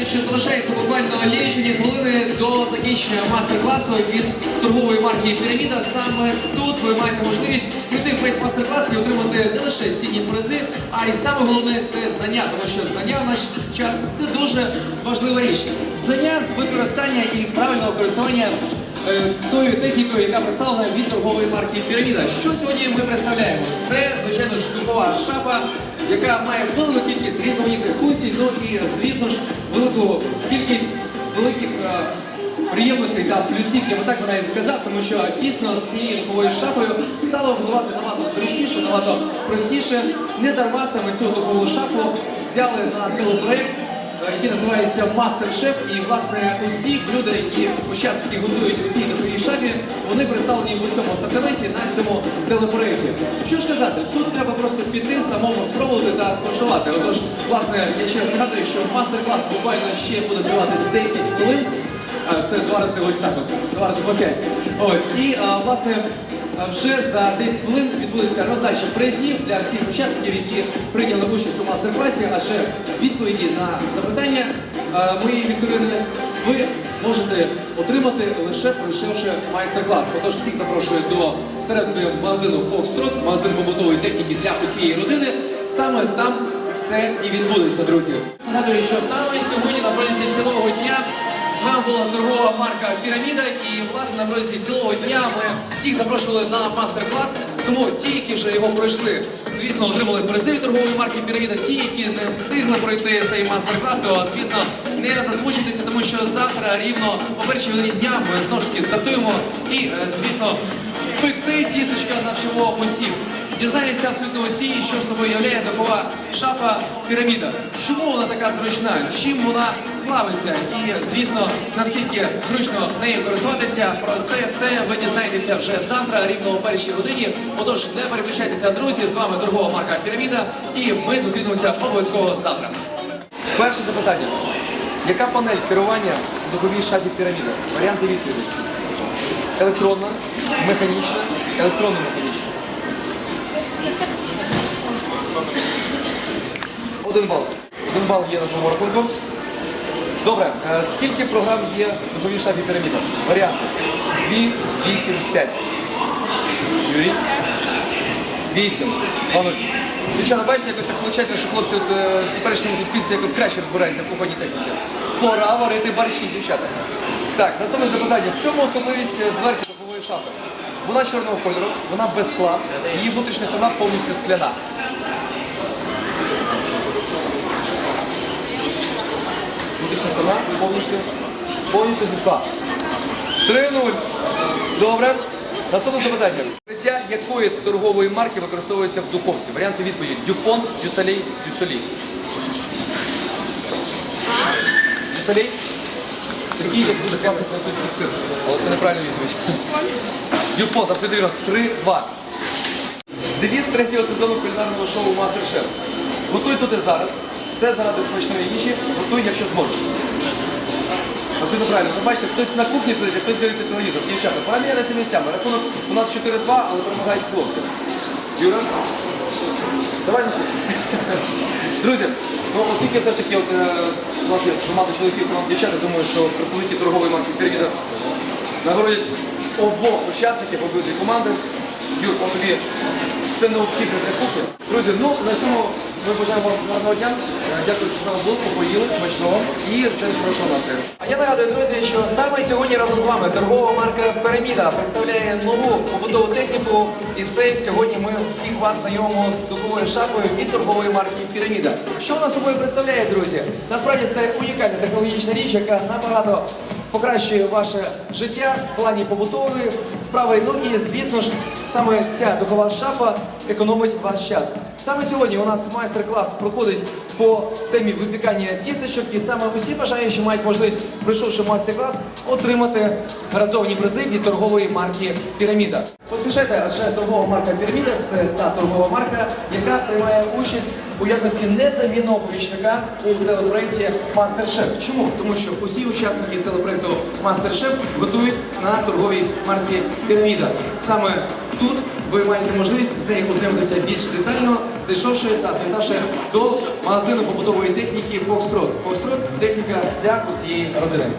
нагадую, що залишається буквально лічені хвилини до закінчення мастер-класу від торгової марки Піраміда. Саме тут ви маєте можливість пройти весь мастер-клас і отримати не лише цінні призи, а й саме головне це знання, тому що знання в наш час це дуже важлива річ. Знання з використання і правильного користування е, тою технікою, яка представлена від торгової марки Піраміда. Що сьогодні ми представляємо? Це, звичайно ж, духова шафа, яка має велику кількість різноманітних функцій, ну і, звісно ж, велику кількість великих а, приємностей та плюсів, я би так би навіть сказав, тому що дійсно з цією духовою шафою стало будувати набагато зручніше, набагато простіше. Не дарма саме цю духову шафу взяли на телепроект який називається Мастер-шеф. І власне усі блюда, які учасники готують у цій такій шафі, вони представлені в цьому асортименті на цьому телепроекті. Що ж казати, тут треба просто піти, самому спробувати та скуштувати. Отож, власне, я ще раз нагадую, що мастер-клас буквально ще буде тривати 10 хвилин. Це два рази ось так, от, два рази по 5. Ось і власне. А Вже за 10 хвилин відбудеться роздача призів для всіх учасників, які прийняли участь у мастер-класі. Адже відповіді на запитання моєї вікторини ви можете отримати лише пройшовши майстер-клас. Отож, всіх запрошую до середини магазину Foxtrot, магазин побутової техніки для усієї родини. Саме там все і відбудеться, друзі. Нагадую, що саме сьогодні на протязі цілого дня. З вами була торгова марка Піраміда і власне на протязі цілого дня ми всіх запрошували на мастер-клас. Тому ті, які вже його пройшли, звісно, отримали призи від торгової марки Піраміда. Ті, які не встигли пройти цей мастер-клас, то звісно не засмучуйтеся, тому що завтра рівно о першій годині дня ми знову ж таки стартуємо і, е, звісно, пекти тістечка навчимо усіх. Дізнається абсолютно усі, що собою являє такова шафа піраміда. Чому вона така зручна? Чим вона славиться? І звісно, наскільки зручно нею користуватися, про це все ви дізнаєтеся вже завтра, рівно о першій годині. Отож, не переключайтеся, друзі. З вами торгова марка Піраміда, і ми зустрінемося обов'язково завтра. Перше запитання. Яка панель керування в духовій шафі піраміда? Варіанти відповіді. Електронна, механічна, електронно-механічна. Один бал. Один бал є на твоєму рахунку. Добре, е, скільки програм є в духовій шафі піраміда? Варіанти. 2, 8, 5. Юрій? 8. 2, 0. Дівчата, бачите, якось так виходить, що хлопці от, е, в теперішньому суспільстві якось краще розбираються в кухонній техніці. Пора варити борщі, дівчата. Так, наступне запитання. В чому особливість е, дверки духової шафи? Вона чорного кольору, вона без скла, її внутрішня сторона повністю скляна. Внутрішня сторона повністю, повністю зі скла. 3-0. Добре. Наступне запитання. Покриття якої торгової марки використовується в духовці? Варіанти відповіді. Дюпонт, Дюсалей, Дюсолі. Дюсалей? Такий як дуже класний французький цирк. Але це неправильна відповідь. Дюпонт, абсолютно вірно. 3-2. Девіз третього сезону кулінарного шоу Мастер-Шеф. Готуй тут і зараз. Все заради смачної їжі. Готуй, якщо зможеш. Абсолютно правильно. Ви бачите, хтось на кухні сидить, а хтось дивиться телевізор. Дівчата, поміняйся місцями. Рахунок у нас 4-2, але перемагають хлопці. Юра? Давай. Друзі, ну оскільки все ж таки от, е, у нас є команда чоловіків, команда дівчат, думаю, що представники торгової марки Піраміда нагородять обох учасників обидві команди. Юр, по тобі це необхідне для кухні. Друзі, ну на цьому ми бажаємо вам гарного дня. Е, Дякую, що з нами були, поїли, смачного і, звичайно, хорошого настрою. А я нагадую, друзі, що саме сьогодні разом з вами торгова марка Піраміда представляє нову побутову техніку. І це сьогодні ми всіх вас знайомимо з духовою шафою від торгової марки Піраміда. Що вона собою представляє, друзі? Насправді це унікальна технологічна річ, яка набагато покращує ваше життя в плані побутової справи. Ну і звісно ж, саме ця духова шафа економить ваш час. Саме сьогодні у нас майстер-клас проходить по темі випікання тістечок, і саме усі бажаючі мають можливість, пройшовши майстер-клас, отримати гарантовані призи від торгової марки Піраміда. Поспішайте, адже торгова марка Піраміда це та торгова марка, яка приймає участь у якості незамінного помічника у телепроєкті Мастер-Шеф. Чому? Тому що усі учасники телепроєкту Мастер-Шеф готують на торговій марці Піраміда. Саме тут ви маєте можливість з нею ознайомитися більш детально, зайшовши та завітавши до магазину побутової техніки Foxtrot. Foxtrot техніка для усієї родини.